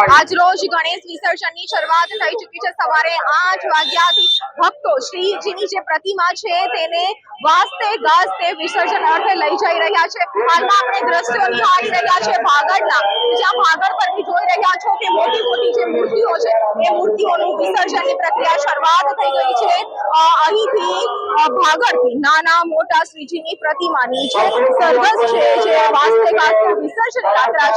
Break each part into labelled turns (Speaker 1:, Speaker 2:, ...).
Speaker 1: આજ રોજ ગણેશ વિસર્જનની શરૂઆત થઈ ચૂકી છે. સવારે આઠ વાગ્યાથી ભક્તો શ્રીજીની જે પ્રતિમા છે તેને વાસ્તે ગાસ્તે વિસર્જન અર્થે લઈ જઈ રહ્યા છે. હાલમાં આપણે દ્રશ્યો નિહાળી રહ્યા છે ભાગળના. જ્યાં ભાગળ પર બી જોઈ રહ્યા છો કે મોટી મોટી જે મૂર્તિઓ છે, એ મૂર્તિઓનું વિસર્જનની પ્રક્રિયા શરૂઆત થઈ ગઈ છે. અહીંથી ભાગળથી નાના મોટા શ્રીજીની પ્રતિમાની નીચે સરઘસ છે, જે વાસ્તે ગાસ્તે વિસર્જન યાત્રા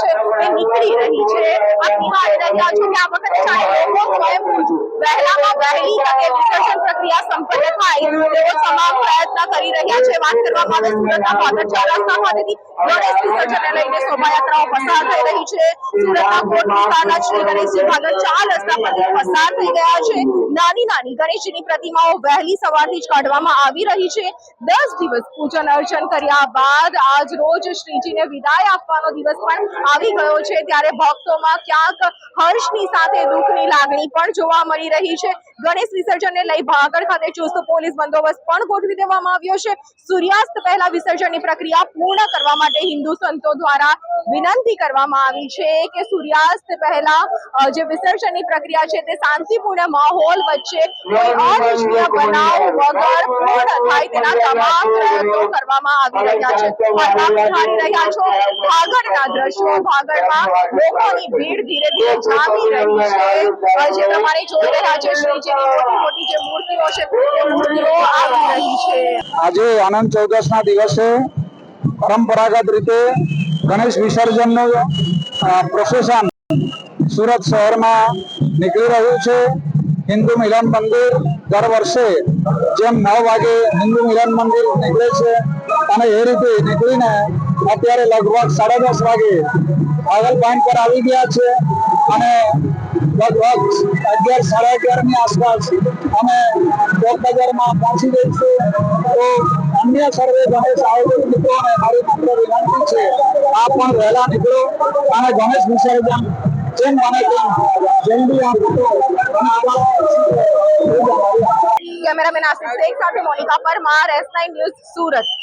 Speaker 1: પસાર થઈ ગયા છે. નાની નાની ગણેશજીની પ્રતિમાઓ વહેલી સવારથી જ કાઢવામાં આવી રહી છે. દસ દિવસ પૂજન અર્ચન કર્યા બાદ આજ રોજ શ્રીજીને વિદાય આપવાનો દિવસ પણ આવી ગયો છે ત્યારે ભક્તોમાં ક્યાંક હર્ષની સાથે દુઃખની લાગણી પણ જોવા મળી રહી છે. ગણેશ વિસર્જનને લઈ ભાગળ ખાતે ચુસ્ત પોલીસ બંદોબસ્ત પણ ગોઠવી દેવામાં આવ્યો છે. સૂર્યાસ્ત પહેલા વિસર્જનની પ્રક્રિયા પૂર્ણ કરવા માટે હિન્દુ સંતો દ્વારા વિનંતી કરવામાં આવી છે કે સૂર્યાસ્ત પહેલા જે વિસર્જનની પ્રક્રિયા છે તે શાંતિપૂર્ણ માહોલ વચ્ચે બનાવ, વગર પૂર્ણ થાય તેના તમામ પ્રયત્નો કરવામાં આવી રહ્યા છે. નિહાળી રહ્યા છો, ભાગળના દ્રશ્યો, ભાગળમાં લોકોની ભીડ ધીરે ધીરે જામી રહી છે. જે પ્રમાણે જોઈ રહ્યા છે
Speaker 2: આજે આનંદ ચૌદસના દિવસે પરંપરાગત રીતે ગણેશ વિસર્જનનું અ, પ્રોસેસન સુરત શહેરમાં નીકળી રહ્યું છે. હિન્દુ મિલન મંદિર દર વર્ષે જેમ નવ વાગે હિન્દુ મિલન મંદિર નીકળે છે અને એ રીતે નીકળીને અત્યારે લગભગ સાડા દસ વાગે આગળ પોઈન્ટ પર આવી ગયા છે. અને લગભગ અગિયાર, સાડા અગિયારની આસપાસ અમે ચોક બજારમાં પહોંચી જઈશું તો અન્ય સર્વે ગણેશ આયોજક મિત્રોને મારી માત્ર વિનંતી છે, આ પણ વહેલા નીકળો. અને ગણેશ વિસર્જન, જેમ બને તેમ જલ્દી
Speaker 1: કેમેરામેન આસિફ શેખ સાથે Monika Parmar S nine news Surat.